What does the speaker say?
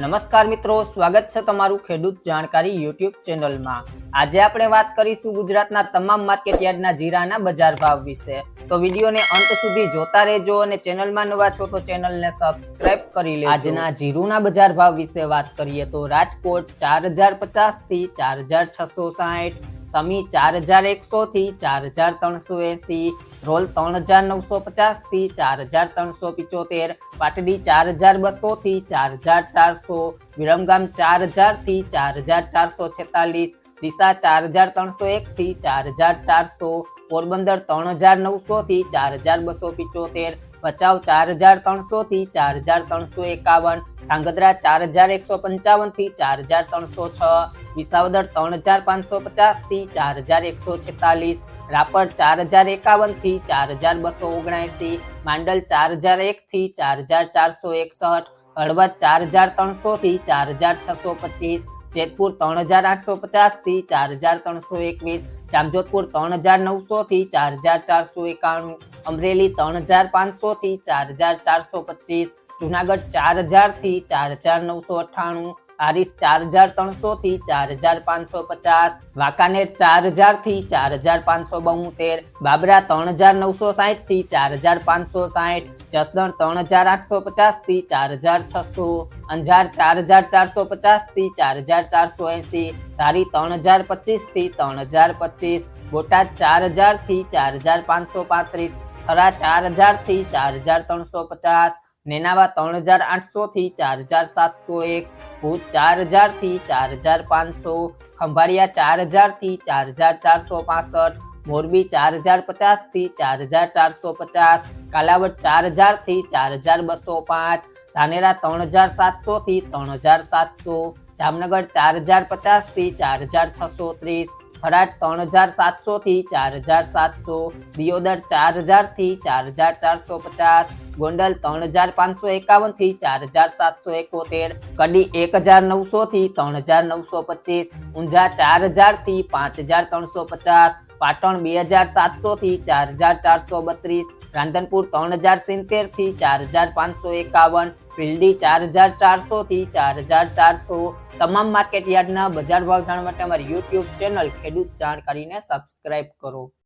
નમસ્કાર મિત્રો, સ્વાગત છે તમારું ખેડૂત જાણકારી યુટ્યુબ ચેનલમાં. આજે આપણે વાત કરીશું ગુજરાતના તમામ માર્કેટયાર્ડના જીરાના બજાર ભાવ વિશે. તો વિડીયોને અંત સુધી જોતા રહેજો અને ચેનલમાં નવા છો તો ચેનલને સબસ્ક્રાઇબ કરી લેજો. આજના જીરુના બજાર ભાવ વિશે વાત કરીએ તો રાજકોટ ચાર હજાર પચાસથી ચાર હજાર છસો સાઠ સમી ચાર હજાર એકસો થી ચાર હજાર ત્રણસો એસી રોલ ત્રણ હજાર નવસો પચાસથી ચાર હજાર ત્રણસો પિચોતેર પાટડી ચાર હજાર બસો થી ચાર હજાર ચારસો વિરમગામ ચાર હજારથી ચાર હજાર ચારસો છેતાલીસ ડીસા ચાર હજાર ત્રણસો એક થી ચાર હજાર ચારસો પોરબંદર ત્રણ હજાર નવસો થી ચાર હજાર બસો પિચોતેર ભચાઉ ચાર હજાર ત્રણસો થી ચાર હજાર ત્રણસો એકાવન ધાંગધ્રા ચાર હજાર એકસો પંચાવનથી ચાર હજાર ત્રણસો છ વિસાવદર ત્રણ હજાર પાંચસો પચાસથી ચાર હજાર એકસો છેતાલીસ રાપર ચાર હજાર એકાવનથી ચાર હજાર બસો ઓગણએસી માંડલ ચાર હજાર એક થી ચાર હજાર ચારસો એકસઠ હળવદ ચાર હજાર ત્રણસો થી ચાર હજાર છસો પચીસ જેતપુર ત્રણ હજાર આઠસો પચાસથી ચાર હજાર ત્રણસો એકવીસ જામજોધપુર ત્રણ હજાર નવસો થી ચાર હજાર ચારસો એકાણું અમરેલી ત્રણ હજાર પાંચસો થી ચાર હજાર ચારસો પચીસ જુનાગઢ ચાર હજારથી ચાર હજાર નવસો અઠ્ઠાણું હારીસ ચાર હજાર ત્રણસો થી ચાર હજાર પાંચસો પચાસ વાંકાનેર ચાર હજારથી ચાર હજાર પાંચસો બોતેર બાબરા ત્રણ હજાર નવસો સાહીઠથી ચાર હજાર પાંચસો સાઠ જસદણ ત્રણ હજાર આઠસો પચાસથી ચાર હજાર છસો અંજાર ચાર હજાર ચારસો પચાસથી ચાર હજાર ચારસો એસી ધારી ત્રણ હજાર પચીસથી ત્રણ હજાર પચીસ બોટાદ ચાર હજારથી ચાર હજાર પાંચસો પાંત્રીસ થરા ચાર હજારથી ચાર હજાર ત્રણસો પચાસ નેનાવા ત્રણ હજાર આઠસો થી ચાર હજાર સાતસો એક ભુજ ચાર હજારથી ચાર હજાર પાંચસો ખંભાળિયા ચાર હજારથી ચાર હજાર ચારસો પાસઠ મોરબી ચાર હજાર પચાસથી ચાર હજાર ચારસો પચાસ કાલાવડ ચાર હજારથી ચાર હજાર બસો પાંચ ધાનેરા ત્રણ હજાર સાતસો થી ત્રણ હજાર સાતસો જામનગર ચાર હજાર પચાસથી ચાર હજાર છસો ત્રીસ થરાદ ત્રણ હજાર સાતસો થી ચાર હજાર સાતસો, દિયોદર ચાર હજારથી ચાર હજાર ચારસો પચાસ, ગોંડલ ત્રણ હજાર પાંચસો એકાવનથી ચાર હજાર સાતસો એકોતેર, કડી એક હજાર નવસો થી ત્રણ હજાર નવસો પચીસ, ઊંઝા ચાર હજારથી પાંચ હજાર ત્રણસો પચાસ, પાટણ બે હજાર સાતસો થી ચાર હજાર ચારસો બત્રીસ રાંધનપુર ત્રણ હજાર સિત્તેરથી ચાર હજાર પાંચસો એકાવન ફિલ્ડી ચાર હજાર ચારસો થી ચાર હજાર ચારસો. તમામ માર્કેટ યાર્ડના બજાર ભાવ જાણવા માટે અમારી યુટ્યુબ ચેનલ ખેડૂત જાણકારીને સબસ્ક્રાઇબ કરો.